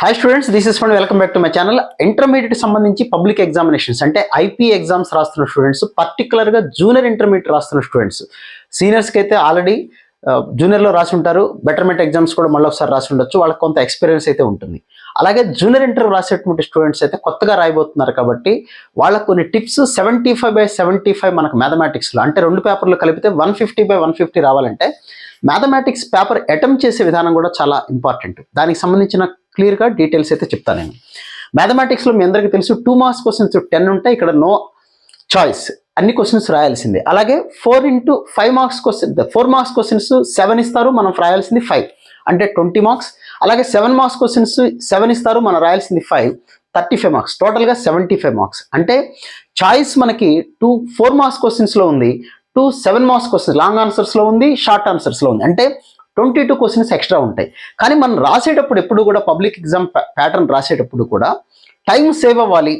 Hi students this is fund welcome back to my channel intermediate సంబంధించి public examinations అంటే IP exams రాస్తున్న students పర్టికులర్గా junior intermediate రాస్తున్న students సీనియర్స్కి అయితే ఆల్రెడీ జూనియర్లో uh, రాసి ఉంటారు. బెటర్మెంట్ ఎగ్జామ్స్ కూడా మళ్ళీ ఒకసారి రాసి ఉండొచ్చు. వాళ్ళకి కొంత ఎక్స్పీరియన్స్ అయితే ఉంటుంది. అలాగే జూనియర్ ఇంటర్ రాసేటువంటి స్టూడెంట్స్ అయితే కొత్తగా రాయబోతున్నారు కాబట్టి వాళ్ళకు కొన్ని tips seventy five by seventy five మనకు మ్యాథమెటిక్స్లో అంటే రెండు పేపర్లు కలిపితే one fifty by one fifty రావాలంటే మ్యాథమెటిక్స్ పేపర్ అటెంప్ట్ చేసే విధానం కూడా చాలా ఇంపార్టెంట్ దానికి సంబంధించిన క్లియర్గా డీటెయిల్స్ అయితే చెప్తాను నేను. మ్యాథమెటిక్స్లో మీ అందరికీ తెలుసు టూ మార్క్స్ క్వశ్చన్స్ టెన్ ఉంటాయి ఇక్కడ నో చాయిస్ అన్ని క్వశ్చన్స్ రాయాల్సిందే. అలాగే four into five marks question four marks questions seven ఇస్తారు మనం రాయాల్సింది ఫైవ్ అంటే ట్వంటీ మార్క్స్ అలాగే సెవెన్ మార్క్స్ క్వశ్చన్స్ సెవెన్ ఇస్తారు మనం రాయాల్సింది ఫైవ్ థర్టీ ఫైవ్ మార్క్స్ టోటల్గా సెవెంటీ ఫైవ్ మార్క్స్ అంటే చాయిస్ మనకి టూ ఫోర్ మార్క్స్ క్వశ్చన్స్లో ఉంది two seven marks questions long ఆన్సర్స్లో ఉంది షార్ట్ ఆన్సర్స్లో ఉంది. అంటే ట్వంటీ టూ క్వశ్చన్స్ ఎక్స్ట్రా ఉంటాయి. కానీ మనం రాసేటప్పుడు ఎప్పుడు కూడా పబ్లిక్ ఎగ్జామ్ ప్యాటర్న్ రాసేటప్పుడు కూడా టైం సేవ్ అవ్వాలి.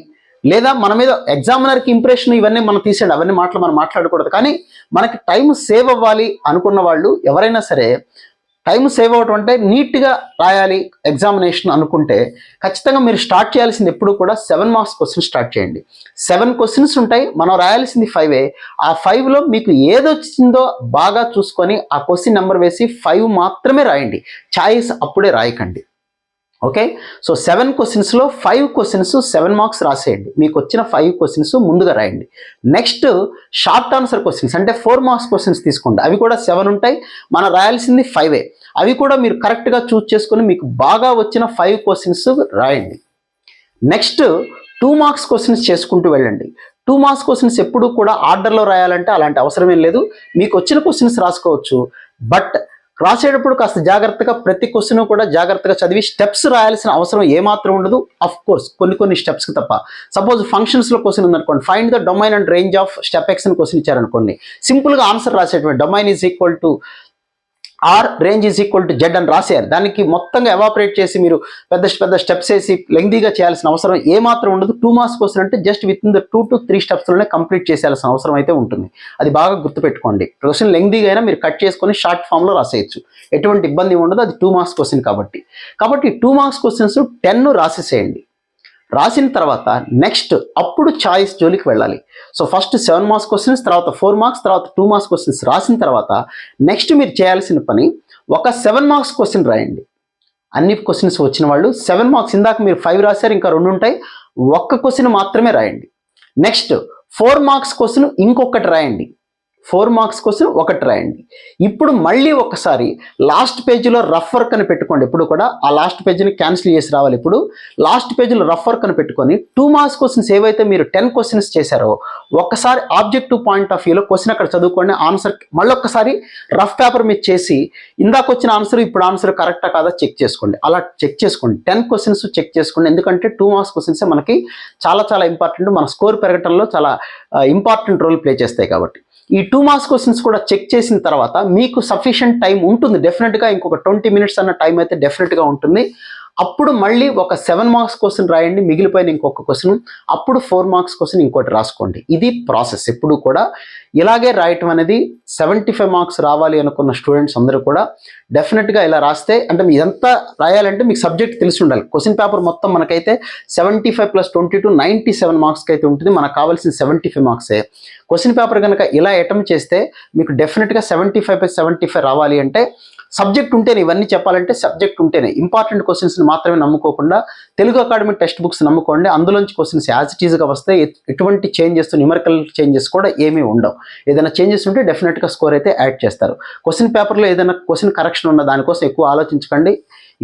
లేదా మన మీద ఎగ్జామినర్కి ఇంప్రెషన్ ఇవన్నీ మనం తీసేయండి అవన్నీ మాటలు మనం మాట్లాడకూడదు. కానీ మనకి టైం సేవ్ అవ్వాలి అనుకున్న వాళ్ళు ఎవరైనా సరే టైం సేవ్ అవటం అంటే నీట్గా రాయాలి ఎగ్జామినేషన్ అనుకుంటే ఖచ్చితంగా మీరు స్టార్ట్ చేయాల్సింది ఎప్పుడు కూడా సెవెన్ మార్క్స్ క్వశ్చన్ స్టార్ట్ చేయండి. సెవెన్ క్వశ్చన్స్ ఉంటాయి మనం రాయాల్సింది ఫైవే. ఆ ఫైవ్లో మీకు ఏదొచ్చిందో బాగా చూసుకొని ఆ క్వశ్చన్ నెంబర్ వేసి ఫైవ్ మాత్రమే రాయండి. ఛాయిస్ అప్పుడే రాయకండి. ఓకే సో సెవెన్ క్వశ్చన్స్లో ఫైవ్ క్వశ్చన్స్ సెవెన్ మార్క్స్ రాసేయండి. మీకు వచ్చిన ఫైవ్ క్వశ్చన్స్ ముందుగా రాయండి. నెక్స్ట్ షార్ట్ ఆన్సర్ క్వశ్చన్స్ అంటే ఫోర్ మార్క్స్ క్వశ్చన్స్ తీసుకోండి. అవి కూడా సెవెన్ ఉంటాయి. మనం రాయాల్సింది ఫైవే అవి కూడా మీరు కరెక్ట్గా చూస్ చేసుకుని మీకు బాగా వచ్చిన ఫైవ్ క్వశ్చన్స్ రాయండి. నెక్స్ట్ టూ మార్క్స్ క్వశ్చన్స్ చేసుకుంటూ వెళ్ళండి. టూ మార్క్స్ క్వశ్చన్స్ ఎప్పుడు కూడా ఆర్డర్లో రాయాలంటే అలాంటి అవసరం ఏం లేదు. మీకు వచ్చిన క్వశ్చన్స్ రాసుకోవచ్చు. బట్ రాసేటప్పుడు కాస్త జాగ్రత్తగా ప్రతి క్వశ్చన్ కూడా జాగ్రత్తగా చదివి స్టెప్స్ రాయాల్సిన అవసరం ఏమాత్రం ఉండదు. అఫ్ కోర్స్ కొన్ని కొన్ని స్టెప్స్కి తప్ప. సపోజ్ ఫంక్షన్స్లో క్వశ్చన్ ఉందనుకోండి. Find the domain and range of step X అని క్వశ్చన్ ఇచ్చారనుకోండి. సింపుల్గా answer రాసేటువంటి domain is equal to R range is equal to Z అని రాసేయాలి. దానికి మొత్తంగా ఎవాపరేట్ చేసి మీరు పెద్ద పెద్ద స్టెప్స్ వేసి లెంగ్దీగా చేయాల్సిన అవసరం ఏమాత్రం ఉండదు. టూ మార్క్స్ క్వశ్చన్ అంటే just within the two to three స్టెప్స్లోనే complete చేసేయాల్సిన అవసరం అయితే ఉంటుంది. అది బాగా గుర్తుపెట్టుకోండి. క్వశ్చన్ లెంగ్దీగా అయినా మీరు కట్ చేసుకొని షార్ట్ ఫామ్లో రాసేయచ్చు. ఎటువంటి ఇబ్బంది ఉండదు. అది టూ మార్క్స్ క్వశ్చన్ కాబట్టి. కాబట్టి టూ మార్క్స్ క్వశ్చన్స్ టెన్ రాసేసేయండి. రాసిన తర్వాత నెక్స్ట్ అప్పుడు చాయిస్ జోలికి వెళ్ళాలి. So first seven marks questions తర్వాత ఫోర్ మార్క్స్ తర్వాత టూ మార్క్స్ క్వశ్చన్స్ రాసిన తర్వాత నెక్స్ట్ మీరు చేయాల్సిన పని ఒక సెవెన్ మార్క్స్ క్వశ్చన్ రాయండి. అన్ని క్వశ్చన్స్ వచ్చిన వాళ్ళు సెవెన్ మార్క్స్ ఇందాక మీరు ఫైవ్ రాశారు ఇంకా రెండు ఉంటాయి ఒక్క క్వశ్చన్ మాత్రమే రాయండి. నెక్స్ట్ ఫోర్ మార్క్స్ క్వశ్చన్ ఇంకొకటి రాయండి. ఫోర్ మార్క్స్ కోసం ఒకటి రాయండి ఇప్పుడు మళ్ళీ ఒకసారి లాస్ట్ పేజీలో రఫ్ వర్క్ అని పెట్టుకోండి. ఇప్పుడు కూడా ఆ లాస్ట్ పేజీని క్యాన్సిల్ చేసి రావాలి. ఇప్పుడు లాస్ట్ పేజీలో రఫ్ వర్క్ అని పెట్టుకొని టూ మార్క్స్ క్వశ్చన్స్ ఏవైతే మీరు టెన్ క్వశ్చన్స్ చేశారో ఒక్కసారి ఆబ్జెక్టివ్ పాయింట్ ఆఫ్ వ్యూలో క్వశ్చన్ అక్కడ చదువుకోండి. ఆన్సర్ మళ్ళీ ఒక్కసారి రఫ్ పేపర్ మీద చేసి ఇందాక వచ్చిన ఆన్సర్ ఇప్పుడు ఆన్సర్ కరెక్టా కాదా చెక్ చేసుకోండి. అలా చెక్ చేసుకోండి. టెన్ క్వశ్చన్స్ చెక్ చేసుకోండి. ఎందుకంటే టూ మార్క్స్ క్వశ్చన్స్ మనకి చాలా చాలా ఇంపార్టెంట్. మన స్కోర్ పెరగటంలో చాలా ఇంపార్టెంట్ రోల్ ప్లే చేస్తాయి కాబట్టి. ఈ టూ మార్క్స్ క్వశ్చన్స్ కూడా చెక్ చేసిన తర్వాత మీకు సఫిషియంట్ టైం ఉంటుంది. డెఫినెట్గా ఇంకొక ట్వంటీ మినిట్స్ అన్న టైం అయితే డెఫినెట్గా ఉంటుంది. అప్పుడు మళ్ళీ ఒక సెవెన్ మార్క్స్ క్వశ్చన్ రాయండి మిగిలిపోయిన ఇంకొక క్వశ్చన్ అప్పుడు ఫోర్ మార్క్స్ క్వశ్చన్ ఇంకోటి రాసుకోండి. ఇది ప్రాసెస్ ఎప్పుడు కూడా ఇలాగే రాయటం అనేది సెవెంటీ ఫైవ్ మార్క్స్ రావాలి అనుకున్న స్టూడెంట్స్ అందరూ కూడా డెఫినెట్గా ఇలా రాస్తే అంటే మీ ఇదంతా రాయాలంటే మీకు సబ్జెక్ట్ తెలిసి ఉండాలి. క్వశ్చన్ పేపర్ మొత్తం మనకైతే seventy five plus twenty two ninety seven మార్క్స్కి అయితే ఉంటుంది. మనకు కావాల్సిన సెవెంటీ ఫైవ్ మార్క్సే క్వశ్చన్ పేపర్ కనుక ఇలా అటెంప్ట్ చేస్తే మీకు డెఫినెట్గా seventy five plus seventy five రావాలి అంటే సబ్జెక్ట్ ఉంటేనే ఇవన్నీ చెప్పాలంటే సబ్జెక్ట్ ఉంటేనే ఇంపార్టెంట్ క్వశ్చన్స్ని మాత్రమే నమ్ముకోకుండా తెలుగు అకాడమీ టెక్స్ట్ బుక్స్ నమ్ముకోండి అందులోంచి క్వశ్చన్స్ యాజ్ ఇట్ ఈజ్గా వస్తే ఎటువంటి చేంజెస్ న్యూమరికల్ చేంజెస్ కూడా ఏమీ ఉండవు. ఏదైనా చేంజెస్ ఉంటే డెఫినెట్గా స్కోర్ అయితే యాడ్ చేస్తారు. క్వశ్చన్ పేపర్లో ఏదైనా క్వశ్చన్ కరెక్షన్ ఉన్న దానికోసం ఎక్కువ ఆలోచించకండి.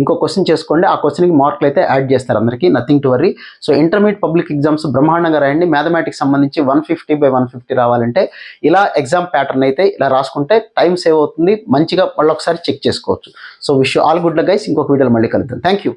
ఇంకో క్వశ్చన్ చేసుకోండి. ఆ క్వశ్చన్కి మార్కులు అయితే యాడ్ చేస్తారు అందరికీ. Nothing to worry so intermediate public exams బ్రహ్మాండంగా రాయండి. మ్యాథమెటిక్స్ సంబంధించి one fifty by one fifty రావాలంటే ఇలా ఎగ్జామ్ ప్యాటర్న్ అయితే ఇలా రాసుకుంటే టైం సేవ్ అవుతుంది. మంచిగా మళ్ళీ ఒకసారి చెక్ చేసుకోవచ్చు so wish all good guys ఇంకొక వీడియోలో మళ్ళీ కలుద్దాం. Thank you